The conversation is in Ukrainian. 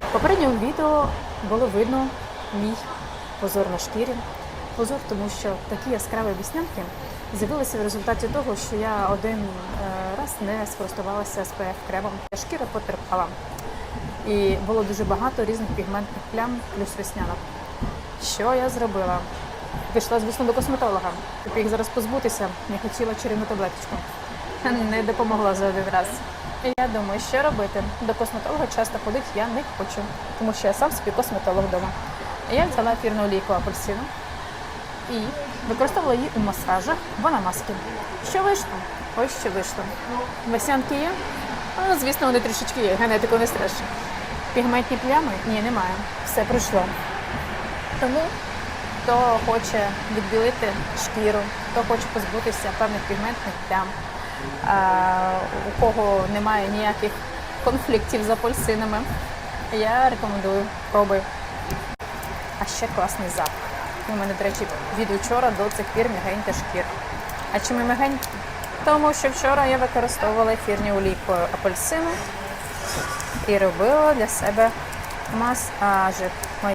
В попередньому відео було видно мій позор на шкірі. Позор, тому що такі яскраві віснянки з'явилися в результаті того, що я один е, раз не скористувалася SPF кремом. Шкіра потерпала. І було дуже багато різних пігментних плям плюс веснянок. Що я зробила? Пішла, звісно, до косметолога. Щоб їх зараз позбутися, я хотіла чарівну таблеточку. Не допомогла за один раз. Я думаю, що робити. До косметолога часто ходити я не хочу, тому що я сам собі косметолог вдома. Я взяла ефірну олійку апельсину і використовувала її у масажах або на маски. Що вийшло? Ось що вийшло. Весянки є? Ну, звісно, вони трішечки є, генетику не страшно. Пігментні плями? Ні, немає. Все пройшло. Тому хто хоче відбілити шкіру, хто хоче позбутися певних пігментних плям, у кого немає ніяких конфліктів з апельсинами, я рекомендую пробуй. А ще класний запах. У мене, до речі, від учора до цих пір м'ягенька шкіра. А чому м'ягенька? Тому що вчора я використовувала ефірні олійку апельсину і робила для себе масажик.